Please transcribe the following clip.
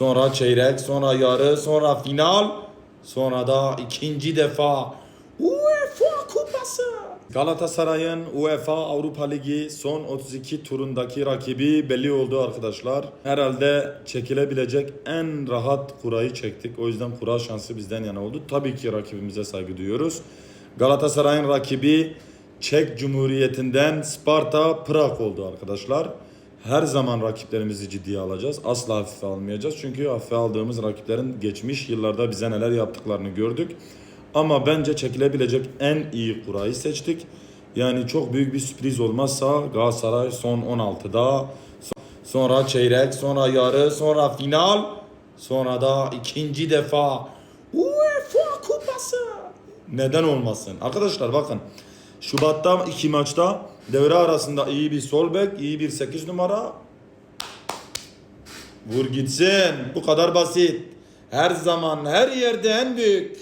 Sonra çeyrek, sonra yarı, sonra final, sonra da ikinci defa UEFA Kupası. Galatasaray'ın UEFA Avrupa Ligi son 32 turundaki rakibi belli oldu arkadaşlar. Herhalde çekilebilecek en rahat kurayı çektik. O yüzden kura şansı bizden yana oldu. Tabii ki rakibimize saygı duyuyoruz. Galatasaray'ın rakibi Çek Cumhuriyeti'nden Sparta Prag oldu arkadaşlar. Her zaman rakiplerimizi ciddiye alacağız. Asla hafife almayacağız. Çünkü hafife aldığımız rakiplerin geçmiş yıllarda bize neler yaptıklarını gördük. Ama bence çekilebilecek en iyi kurayı seçtik. Yani çok büyük bir sürpriz olmazsa Galatasaray son 16'da sonra çeyrek, sonra yarı, sonra final, sonra da ikinci defa UEFA Kupası. Neden olmasın? Arkadaşlar bakın Şubat'ta iki maçta devre arasında iyi bir sol bek, iyi bir 8 numara. Vur gitsin. Bu kadar basit. Her zaman her yerde en büyük.